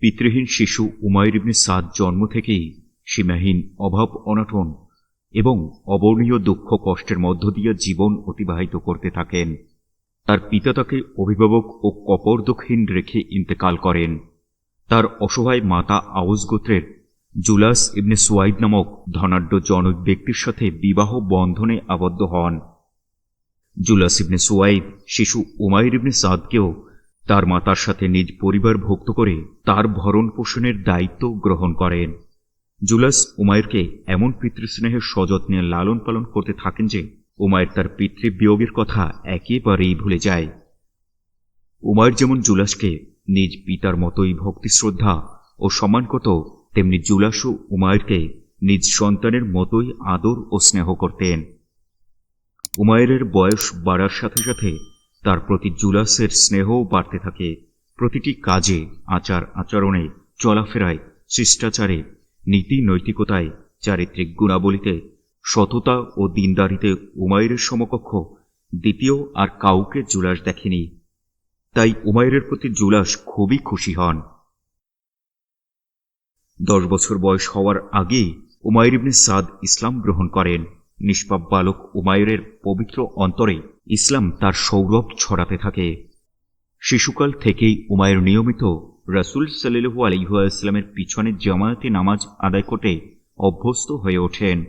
পিতৃহীন শিশু উমায়ের ইবনে সাদ জন্ম থেকেই সীমাহীন অভাব অনটন এবং অবর্ণীয় দুঃখ কষ্টের মধ্য দিয়ে জীবন অতিবাহিত করতে থাকেন। তার পিতা তাকে অভিভাবক ও কপর্দকহীন রেখে ইন্তেকাল করেন। তার অসহায় মাতা আউস গোত্রের জুলাস ইবনে সুয়াইদ নামক ধনাঢ্য জনক ব্যক্তির সাথে বিবাহ বন্ধনে আবদ্ধ হন। জুলাস ইবনে সুয়াইদ শিশু উমাইর ইবনে সাদকেও তার মাতার সাথে নিজ পরিবার ভুক্ত করে তার ভরণ পোষণের দায়িত্ব গ্রহণ করেন। জুলাস উমায়েরকে এমন পিতৃস্নেহের সযত্নে লালন পালন করতে থাকেন যে উমায়ের তার পিতৃবিয়োগের কথা একেবারেই ভুলে যায়। উমায়ের যেমন জুলাসকে নিজ পিতার মতোই ভক্তি শ্রদ্ধা ও সম্মান করত, তেমনি জুলাসও উমায়েরকে নিজ সন্তানের মতোই আদর ও স্নেহ করতেন। উমায়ের বয়স বাড়ার সাথে সাথে তার প্রতি জুলাসের স্নেহও বাড়তে থাকে। প্রতিটি কাজে, আচার আচরণে, চলাফেরায়, শিষ্টাচারে, নীতি নৈতিকতায়, চারিত্রিক গুণাবলীতে, সততা ও দিনদারিতে উমায়ের সমকক্ষ, দ্বিতীয় আর কাউকে জুলাস দেখেনি। তাই উমায়ের প্রতি জুলাস খুবই খুশি হন। দশ বছর বয়স হওয়ার আগেই উমায়ের ইবনে সাদ ইসলাম গ্রহণ করেন। নিষ্পাপ বালক উমায়ের পবিত্র অন্তরে ইসলাম তার সৌরভ ছড়াতে থাকে। শিশুকাল থেকেই উমায়ের নিয়মিত রাসুল সাল্লু আলিহাস্লামের পিছনে জামায়াতে নামাজ আদায় করতে অভ্যস্ত হয়ে ওঠেন।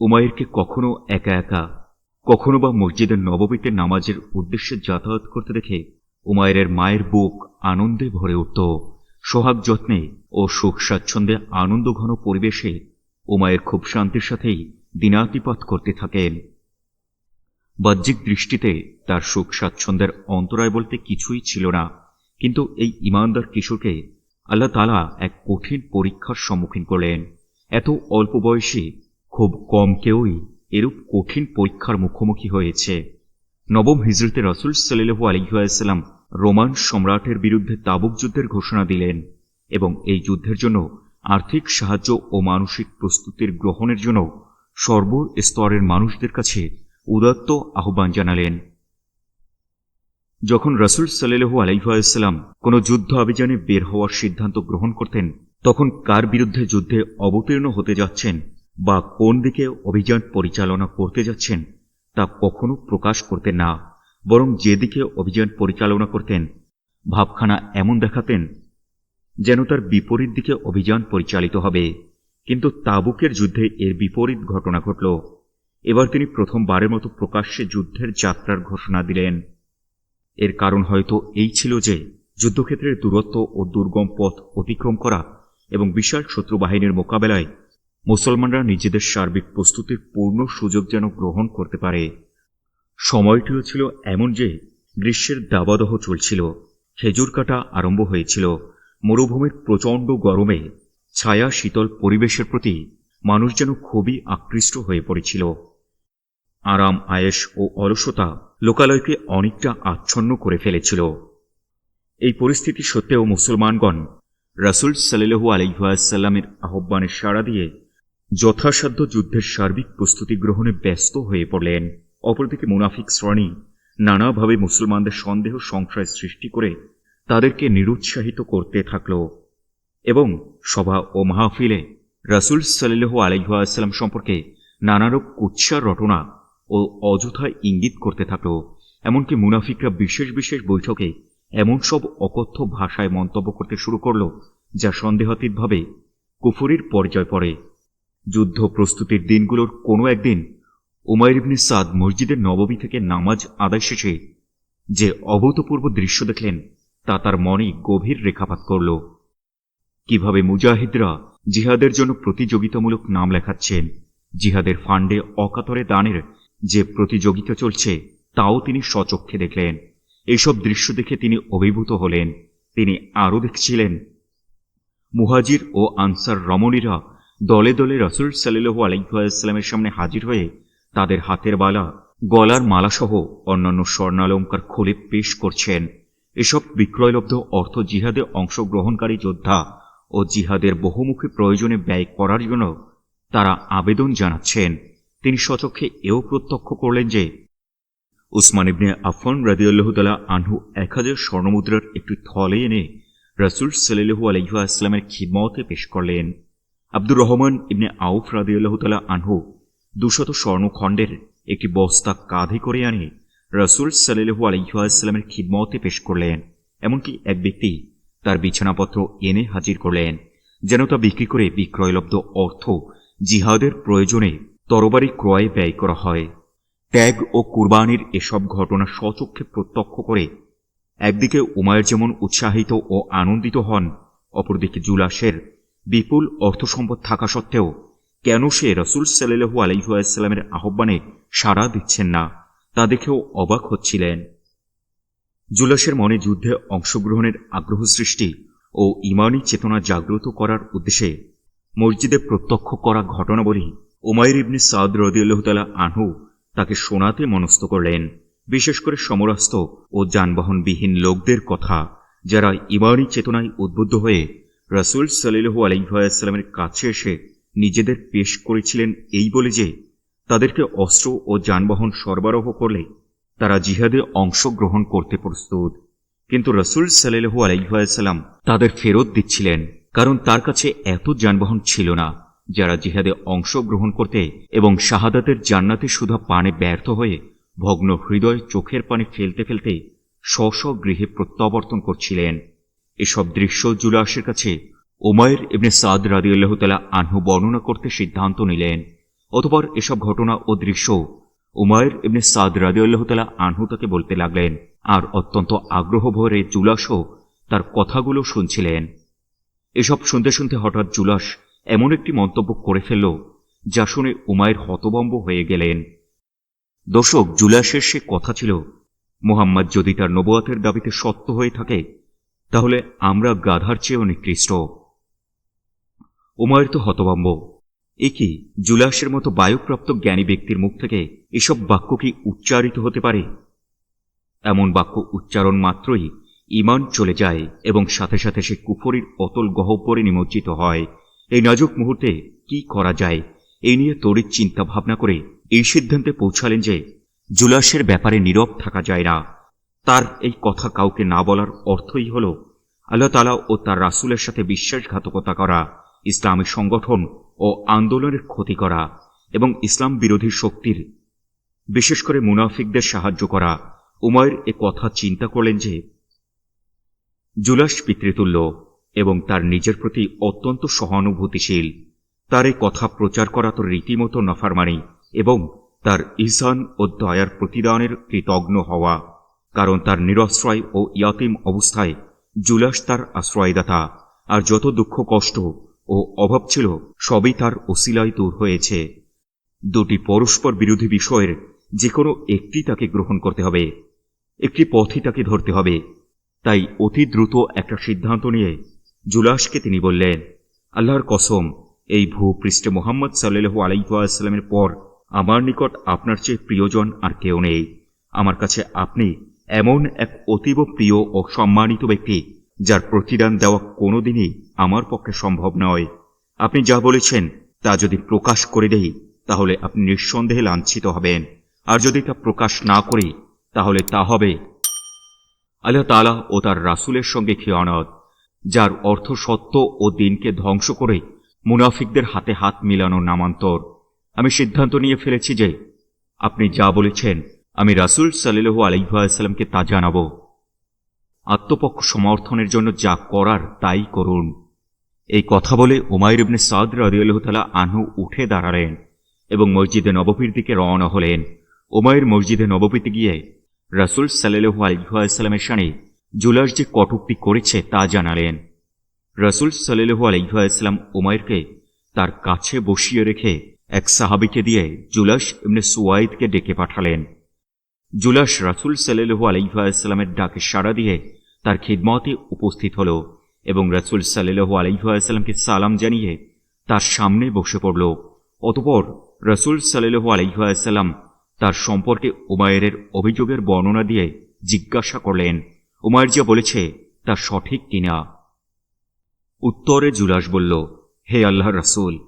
উমায়েরকে কখনো একা একা, কখনো বা মসজিদের নববীতে নামাজের উদ্দেশ্যে যাতায়াত করতে দেখে উমায়ের মায়ের বুক আনন্দে ভরে উঠত। সোহাগ যত্নে ও সুখ স্বাচ্ছন্দ্যে আনন্দঘন পরিবেশে উমায়ের খুব শান্তির সাথেই দিনাতিপাত করতে থাকেন। বাহ্যিক দৃষ্টিতে তার সুখ স্বাচ্ছন্দ্যের অন্তরায় বলতে কিছুই ছিল না, কিন্তু এই ইমানদার কিশোরকে আল্লাহ তালা এক কঠিন পরীক্ষার সম্মুখীন করলেন। এত অল্প বয়সী, খুব কম কেউই এরূপ কঠিন পরীক্ষার মুখোমুখি হয়েছে। নবম হিজরতে রসুল সাল্লু আলিহাসাল্লাম রোমান সম্রাটের বিরুদ্ধে তাবুক যুদ্ধের ঘোষণা দিলেন এবং এই যুদ্ধের জন্য আর্থিক সাহায্য ও মানসিক প্রস্তুতির গ্রহণের জন্য সর্বস্তরের মানুষদের কাছে উদাত্ত আহ্বান জানালেন। যখন রসুল সাল্লু আলাইসাল্লাম কোন যুদ্ধ অভিযানে বের হওয়ার সিদ্ধান্ত গ্রহণ করতেন, তখন কার বিরুদ্ধে যুদ্ধে অবতীর্ণ হতে যাচ্ছেন বা কোন দিকে অভিযান পরিচালনা করতে যাচ্ছেন, তা কখনো প্রকাশ করতেন না, বরং যেদিকে অভিযান পরিচালনা করতেন, ভাবখানা এমন দেখাতেন যেন তার বিপরীত দিকে অভিযান পরিচালিত হবে। কিন্তু তাবুকের যুদ্ধে এর বিপরীত ঘটনা ঘটল। এবার তিনি প্রথমবারের মতো প্রকাশ্যে যুদ্ধের যাত্রার ঘোষণা দিলেন। এর কারণ হয়তো এই ছিল যে, যুদ্ধক্ষেত্রের দূরত্ব ও দুর্গম পথ অতিক্রম করা এবং বিশাল শত্রু বাহিনীর মোকাবেলায় মুসলমানরা নিজেদের সার্বিক প্রস্তুতির পূর্ণ সুযোগ যেন গ্রহণ করতে পারে। সময়টিও ছিল এমন যে, গ্রীষ্মের দাবাদহ চলছিল, খেজুর কাটা আরম্ভ হয়েছিল, মরুভূমির প্রচণ্ড গরমে ছায়া শীতল পরিবেশের প্রতি মানুষ যেন খুবই আকৃষ্ট হয়ে পড়েছিল। আরাম আয়েস ও অলসতা লোকালয়কে অনেকটা আচ্ছন্ন করে ফেলেছিল। এই পরিস্থিতি সত্ত্বেও মুসলমানগণ রাসুল সাল্লু আলহাসাল্লামের আহ্বানে সাড়া দিয়ে যথাসাধ্য যুদ্ধের সার্বিক প্রস্তুতি গ্রহণে ব্যস্ত হয়ে পড়লেন। অপরদিকে মুনাফিক শ্রেণি নানাভাবে মুসলমানদের সন্দেহ, সংশয় সৃষ্টি করে তাদেরকে নিরুৎসাহিত করতে থাকল এবং সভা ও মাহফিলে রাসুল সাল্লু আলহাসাল্লাম সম্পর্কে নানারূপ কুৎসা রটনা ও অযথা ইঙ্গিত করতে থাকল, এমনকি মুনাফিকরা বিশেষ বিশেষ বৈঠকে এমন সব অকথ্য ভাষায় মন্তব্য করতে শুরু করল, যা সন্দেহাতীতভাবে কুফুরির পর্যায় পড়ে। যুদ্ধ প্রস্তুতির দিনগুলোর কোনো একদিন উমাইর ইবনে সাদ মসজিদের নববী থেকে নামাজ আদায় শেষে যে অভূতপূর্ব দৃশ্য দেখলেন, তা তার মনে গভীর রেখাপাত করল। কীভাবে মুজাহিদরা জিহাদের জন্য প্রতিযোগিতামূলক নাম লেখাচ্ছেন, জিহাদের ফান্ডে অকাতরে দানের যে প্রতিযোগিতা চলছে, তাও তিনি সচক্ষে দেখলেন। এইসব দৃশ্য দেখে তিনি অভিভূত হলেন। তিনি আরও দেখছিলেন, মুহাজির ও আনসার রমণীরা দলে দলে রসুল সাল্লু আলাইসাল্লামের সামনে হাজির হয়ে তাদের হাতের বালা, গলার মালাসহ অন্যান্য স্বর্ণালঙ্কার খুলে পেশ করছেন। এসব বিক্রয়লব্ধ অর্থ জিহাদে অংশগ্রহণকারী যোদ্ধা ও জিহাদের বহুমুখী প্রয়োজনে ব্যয় করার জন্য তারা আবেদন জানাচ্ছেন। তিনি সচক্ষে এও প্রত্যক্ষ করলেন যে, উসমান ইবনে আফন রাদিউল্লাহতালা আনহু এক হাজার স্বর্ণমুদ্রার একটি থলে এনে রসুল সাল্লু আলহিহাস্লামের খিদমতে পেশ করলেন। আব্দুর রহমান ইবনে আউফ রাদিউল্লাহ তালা আনহু দুশত স্বর্ণখণ্ডের একটি বস্তা কাঁধে করে আনে রসুল সাল্লু আলহিহাস্লামের খিদমতে পেশ করলেন, এমনকি এক ব্যক্তি তার বিছানাপত্র এনে হাজির করলেন, যেন তা বিক্রি করে বিক্রয়লব্ধ অর্থ জিহাদের প্রয়োজনে তরবারি ক্রয়ে ব্যয় করা হয়। ত্যাগ ও কুরবানির এসব ঘটনা স্বচক্ষে প্রত্যক্ষ করে একদিকে উমায়ের যেমন উৎসাহিত ও আনন্দিত হন, অপরদিকে জুলাসের বিপুল অর্থসম্পদ থাকা সত্ত্বেও কেন সে রসুল সাল্লু আলহিহাস্লামের আহ্বানে সাড়া দিচ্ছেন না, তা দেখেও অবাক হচ্ছিলেন। জুলাসের মনে যুদ্ধে অংশগ্রহণের আগ্রহ সৃষ্টি ও ইমানি চেতনা জাগ্রত করার উদ্দেশ্যে মসজিদে প্রত্যক্ষ করা ঘটনাবলী ওমাইর ইবনে সাদ রদিউল্লাহতালা আনহু তাকে শোনাতে মনস্থ করলেন। বিশেষ করে সমরাস্ত ও যানবাহনবিহীন লোকদের কথা, যারা ইমানি চেতনায় উদ্বুদ্ধ হয়ে রসুল সাল্লু আলহিহাস্লামের কাছে এসে নিজেদের পেশ করেছিলেন এই বলে যে, তাদেরকে অস্ত্র ও যানবাহন সরবরাহ করলে তারা জিহাদে অংশগ্রহণ করতে প্রস্তুত। কিন্তু রসুল সাল্লু আলহিহাস্লাম তাদের ফেরত দিচ্ছিলেন, কারণ তার কাছে এত যানবাহন ছিল না। যারা জিহাদে অংশগ্রহণ করতে এবং শাহাদাতের জান্নাতে সুধা পানে ব্যর্থ হয়ে ভগ্ন হৃদয় চোখের পানে ফেলতে ফেলতে স্ব গৃহে প্রত্যাবর্তন করছিলেন। এসব দৃশ্য জুলাসের কাছে ওমায়ের এমনি সাদ রাদিউল্লাহ তালা আনহু বর্ণনা করতে সিদ্ধান্ত নিলেন। অতপর এসব ঘটনা ও দৃশ্য উমায়ের এমনি সাদ রাদিউল্লাহ তালা আনহু তাকে বলতে লাগলেন আর অত্যন্ত আগ্রহ ভরে জুলাসও তার কথাগুলো শুনছিলেন। এসব শুনতে শুনতে হঠাৎ জুলাস এমন একটি মন্তব্য করে ফেলল, যা শুনে উমায়ের হতবম্ব হয়ে গেলেন। দর্শক জুলাসের সে কথা ছিল, মোহাম্মদ যদি তার নবুয়াতের দাবিতে সত্য হয়ে থাকে, তাহলে আমরা গাধার চেয়েও নিকৃষ্ট। উমায়ের তো হতবম্ব। এ কি জুলাসের মতো বায়ুপ্রাপ্ত জ্ঞানী ব্যক্তির মুখ থেকে এসব বাক্য কি উচ্চারিত হতে পারে? এমন বাক্য উচ্চারণ মাত্রই ইমান চলে যায় এবং সাথে সাথে সে কুফরির অতল গহ্বরে নিমজ্জিত হয়। এই নাজুক মুহূর্তে কি করা যায় এই নিয়ে তড়িৎ চিন্তা ভাবনা করে এই সিদ্ধান্তে পৌঁছালেন যে জুলাসের ব্যাপারে নীরব থাকা যায় না। তার এই কথা কাউকে না বলার অর্থই হল আল্লাহ তালা ও তার রাসুলের সাথে বিশ্বাসঘাতকতা করা, ইসলামী সংগঠন ও আন্দোলনের ক্ষতি করা এবং ইসলাম বিরোধী শক্তির, বিশেষ করে মুনাফিকদের সাহায্য করা। উমায়ের এ কথা চিন্তা করলেন যে জুলাস পিতৃতুল্য এবং তার নিজের প্রতি অত্যন্ত সহানুভূতিশীল। তার এই কথা প্রচার করা তো রীতিমতো নফারমানি এবং তার ইসান ও দয়ার প্রতিদানের কৃতজ্ঞ হওয়া, কারণ তার নিরশ্রয় ও ইয়াতিম অবস্থায় জুলাস তার আশ্রয়দাতা, আর যত দুঃখ কষ্ট ও অভাব ছিল সবই তার ওসিলায় দূর হয়েছে। দুটি পরস্পর বিরোধী বিষয়ের যে কোনো একটি তাকে গ্রহণ করতে হবে, একটি পথই তাকে ধরতে হবে। তাই অতি দ্রুত একটা সিদ্ধান্ত নিয়ে জুলাসকে তিনি বললেন, আল্লাহর কসম, এই ভূপৃষ্ঠে মোহাম্মদ সাল্লু আলাইসাল্লামের পর আমার নিকট আপনার চেয়ে প্রিয়জন আর কেউ নেই। আমার কাছে আপনি এমন এক অতীব প্রিয় ও সম্মানিত ব্যক্তি, যার প্রতিদান দেওয়া কোনোদিনই আমার পক্ষে সম্ভব নয়। আপনি যা বলেছেন, তা যদি প্রকাশ করে দেই, তাহলে আপনি নিঃসন্দেহে লাঞ্ছিত হবেন। আর যদি তা প্রকাশ না করি, তাহলে তা হবে আল্লাহ তালা ও তার রাসুলের সঙ্গে খেয়ানত। যার অর্থ সত্য ও দিনকে ধ্বংস করে মুনাফিকদের হাতে হাত মিলানোর নামান্তর। আমি সিদ্ধান্ত নিয়ে ফেলেছি যে আপনি যা বলেছেন, আমি রাসুল সাল্লু আলহাসাল্লামকে তা জানাব। আত্মপক্ষ সমর্থনের জন্য যা করার তাই করুন। এই কথা বলে উমায়র ইবনে সাদ রাদিউল্লাহতালা আনহু উঠে দাঁড়ালেন এবং মসজিদে নববীর দিকে রওনা হলেন। উমায়ের মসজিদে নববীতে গিয়ে রাসুল সাল্লু আলহাসাল্লামের সানে জুলাস যে কটুক্তি করেছে তা জানালেন। রসুল সাল্লু আলহাসাল্লাম উমায়েরকে তার কাছে বসিয়ে রেখে এক সাহাবিকে দিয়ে জুলাস ইবনে সুয়াইদকে ডেকে পাঠালেন। জুলাস রাসুল সাল্লু আলহাসাল্লামের ডাকে সাড়া দিয়ে তার খিদমতে উপস্থিত হল এবং রাসুল সাল্লু আলহাসাল্লামকে সালাম জানিয়ে তার সামনে বসে পড়ল। অতপর রসুল সাল্লু আলহাসাল্লাম তার সম্পর্কে উমায়ের অভিযোগের বর্ণনা দিয়ে জিজ্ঞাসা করলেন উমায়ের যা বলেছে, তা সঠিক কিনা? উত্তরে জুলাস বলল, হে আল্লাহ রাসুল,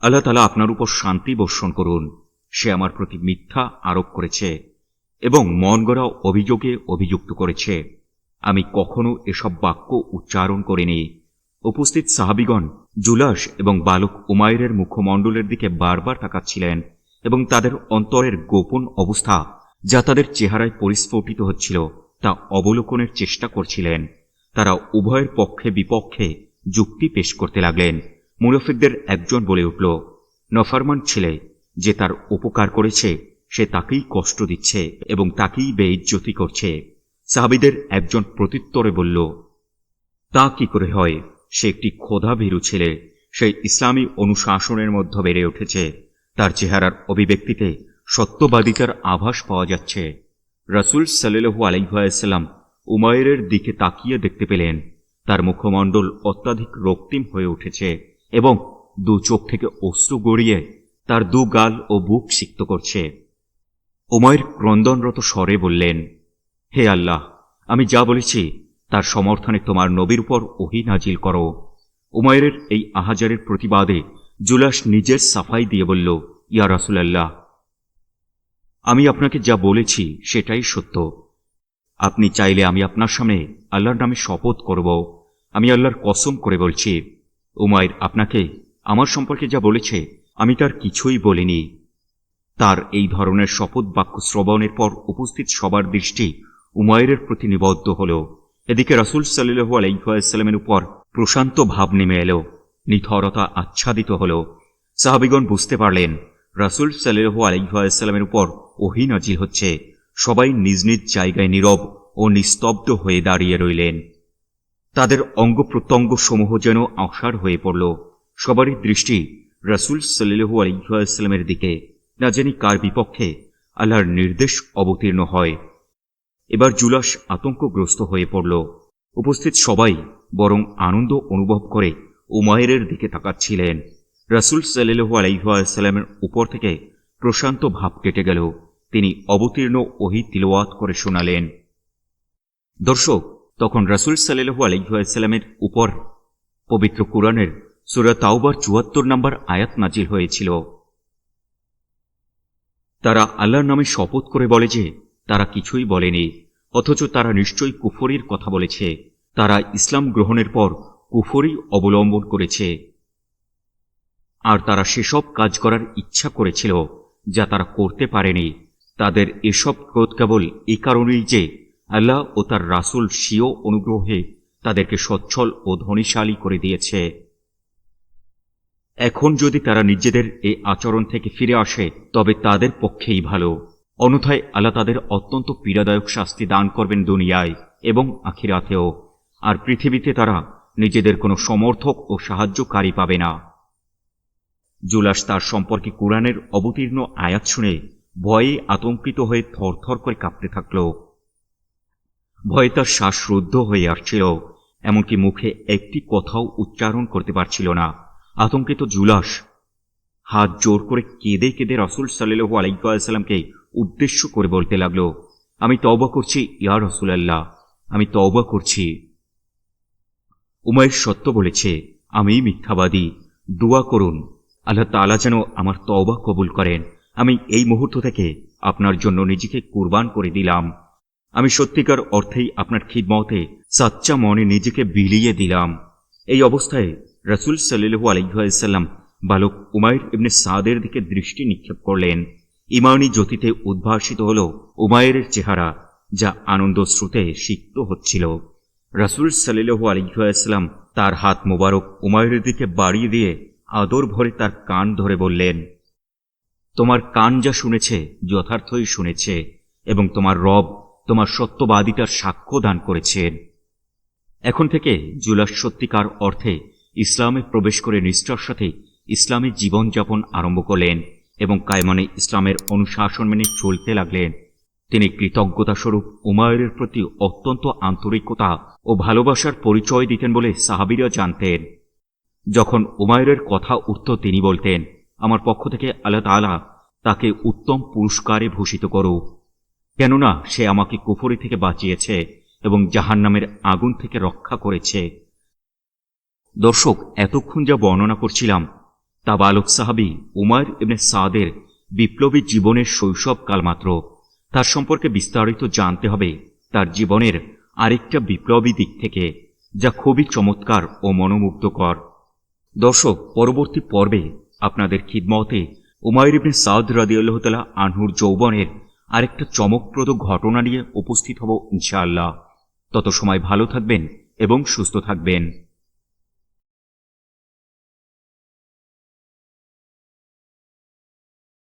আল্লাহ তালা আপনার উপর শান্তি বর্ষণ করুন। সে আমার প্রতি মিথ্যা আরোপ করেছে এবং মন গড়া অভিযোগে অভিযুক্ত করেছে। আমি কখনো এসব বাক্য উচ্চারণ করিনি। উপস্থিত সাহাবিগণ, জুলাস এবং বালক উমায়ের মুখমণ্ডলের দিকে বারবার তাকাচ্ছিলেন এবং তাদের অন্তরের গোপন অবস্থা যা তাদের চেহারায় পরিস্ফুটিত হচ্ছিল। তা অবলোকনের চেষ্টা করছিলেন। তারা উভয়ের পক্ষে বিপক্ষে যুক্তি পেশ করতে লাগলেন। মুনাফিকদের একজন বলে উঠল, নফারমান ছেলে, যে তার উপকার করেছে, সে তাকেই কষ্ট দিচ্ছে এবং তাকেই বেইজ্জতি করছে। সাহাবিদের একজন প্রত্যুত্তরে বলল, তা কি করে হয়? সে একটি ক্ষোধা ভীরু ছেলে। সে ইসলামী অনুশাসনের মধ্যে বেড়ে উঠেছে। তার চেহারার অভিব্যক্তিতে সত্যবাদিতার আভাস পাওয়া যাচ্ছে। রাসুল সাল্লু আলাইসাল্লাম উমায়ের দিকে তাকিয়ে দেখতে পেলেন। তার মুখমণ্ডল অত্যাধিক রক্তিম হয়ে উঠেছে এবং দু চোখ থেকে অশ্রু গড়িয়ে তার দু গাল ও বুক সিক্ত করছে। উমায়ের ক্রন্দনরত স্বরে বললেন, হে আল্লাহ, আমি যা বলেছি, তার সমর্থনে তোমার নবীর উপর ওহি নাজিল করো। উমায়ের এই আহাজারের প্রতিবাদে জুলাস নিজের সাফাই দিয়ে বলল, ইয়া রাসুলাল্লাহ আমি আপনাকে যা বলেছি সেটাই সত্য। আপনি চাইলে আমি আপনার সামনে আল্লাহর নামে শপথ করব। আমি আল্লাহর কসম করে বলছি উমায়ের আপনাকে আমার সম্পর্কে যা বলেছে, আমি তার কিছুই বলিনি। তার এই ধরনের শপথ বাক্য শ্রবণের পর উপস্থিত সবার দৃষ্টি উমায়ের প্রতি নিবদ্ধ হল। এদিকে রাসুল সাল্লু আলাইসাল্লামের উপর প্রশান্ত ভাব নেমে এলো, নিথরতা আচ্ছাদিত হল। সাহাবিগণ বুঝতে পারলেন রাসুল সাল্লু আলাইসাল্লামের উপর ওহি নাজির হচ্ছে। সবাই নিজ নিজ জায়গায় নীরব ও নিস্তব্ধ হয়ে দাঁড়িয়ে রইলেন। তাদের অঙ্গ প্রত্যঙ্গ সমূহ যেন অসার হয়ে পড়ল। সবারই দৃষ্টি রাসুল সাল্লু আলাইসাল্লামের দিকে। না জানি কার বিপক্ষে আল্লাহর নির্দেশ অবতীর্ণ হয়। এবার জুলাস আতঙ্কগ্রস্ত হয়ে পড়ল। উপস্থিত সবাই বরং আনন্দ অনুভব করে উমায়ের দিকে তাকাচ্ছিলেন। রাসুল সাল্লু আলাইসাল্লামের উপর থেকে প্রশান্ত ভাব কেটে গেল। তিনি অবতীর্ণ ওহি তিলওয়াত করে শোনালেন। দর্শক, তখন রাসুল সাল্লু আলাইসাল্লামের উপর পবিত্র কুরআনের সুরা তাওবার চুয়াত্তর নম্বর আয়াত নাজিল হয়েছিল। তারা আল্লাহর নামে শপথ করে বলে যে, তারা কিছুই বলেনি, অথচ তারা নিশ্চয়ই কুফরির কথা বলেছে। তারা ইসলাম গ্রহণের পর কুফরি অবলম্বন করেছে। আর তারা সেসব কাজ করার ইচ্ছা করেছিল, যা তারা করতে পারেনি। তাদের এসব ক্রোধ কেবল এই কারণেই যে আল্লাহ ও তার রাসুল স্বীয় অনুগ্রহে তাদেরকে সচ্ছল ও ধনীশালী করে দিয়েছে। এখন যদি তারা নিজেদের এই আচরণ থেকে ফিরে আসে, তবে তাদের পক্ষেই ভালো। অন্যথায় আল্লাহ তাদের অত্যন্ত পীড়াদায়ক শাস্তি দান করবেন দুনিয়ায় এবং আখিরাতেও। আর পৃথিবীতে তারা নিজেদের কোনো সমর্থক ও সাহায্যকারী পাবে না। জুলাস তার সম্পর্কে কোরআনের অবতীর্ণ আয়াত শুনে ভয়ে আতঙ্কিত হয়ে থরথর করে কাঁপতে থাকল। ভয়ে তার শ্বাসরুদ্ধ হয়ে আসছিল, এমনকি মুখে একটি কথাও উচ্চারণ করতে পারছিল না। আতঙ্কিত জুলাস হাত জোর করে কেঁদে কেঁদে রসুল সাল্লু আলাইসাল্লামকে উদ্দেশ্য করে বলতে লাগল, আমি তওবা করছি, ইয়া রসুলাল্লাহ, আমি তওবা করছি। উমায়ের সত্য বলেছে আমি মিথ্যাবাদী, দোয়া করুন। আল্লাহ তালা যেন আমার তওবা কবুল করেন। আমি এই মুহূর্ত থেকে আপনার জন্য নিজেকে কুরবান করে দিলাম। আমি সত্যিকার অর্থেই আপনার খিদমতে সাচ্চা মনে নিজেকে বিলিয়ে দিলাম। এই অবস্থায় রসুল সাল্লু আলহাম বালক উমায়ের ইবনে সাদের দিকে দৃষ্টি নিক্ষেপ করলেন। ইমানি জ্যোতিতে উদ্ভাসিত হল উমায়ের চেহারা, যা আনন্দ স্রোতে সিক্ত হচ্ছিল। রসুল সাল্লু আলহাম তার হাত মোবারক উমায়ের দিকে বাড়িয়ে দিয়ে আদর ভরে তার কান ধরে বললেন, তোমার কান যা শুনেছে, যথার্থই শুনেছে, এবং তোমার রব তোমার সত্যবাদিতার সাক্ষ্য দান করেছেন। এখন থেকে জুলাস সত্যিকার অর্থে ইসলামে প্রবেশ করে নিষ্ঠার সাথে ইসলামী জীবনযাপন আরম্ভ করলেন এবং কায়মানে ইসলামের অনুশাসন মেনে চলতে লাগলেন। তিনি কৃতজ্ঞতা স্বরূপ উমায়ের প্রতি অত্যন্ত আন্তরিকতা ও ভালোবাসার পরিচয় দিতেন বলে সাহাবিরা জানতেন। যখন উমায়ের কথা উত্তর তিনি বলতেন, আমার পক্ষ থেকে আল্লাহ তালা তাকে উত্তম পুরস্কারে ভূষিত করো কেননা সে আমাকে কুফরি থেকে বাঁচিয়েছে এবং জাহান্নামের আগুন থেকে রক্ষা করেছে। দর্শক, এতক্ষণ যা বর্ণনা করছিলাম, তা বালক সাহাবি উমার এমনি সাদের বিপ্লবী জীবনের শৈশবকাল মাত্র। তার সম্পর্কে বিস্তারিত জানতে হবে তার জীবনের আরেকটা বিপ্লবী দিক থেকে, যা খুবই চমৎকার ও মনোমুগ্ধকর। দর্শক, পরবর্তী পর্বে আপনাদের খিদমতে উমায়ুর ইবনে সাউদ রাদিউল্লাহতালা আনহুর যৌবনের আরেকটা চমকপ্রদ ঘটনা নিয়ে উপস্থিত হব ইনশাআল্লাহ। তত সময় ভালো থাকবেন এবং সুস্থ থাকবেন।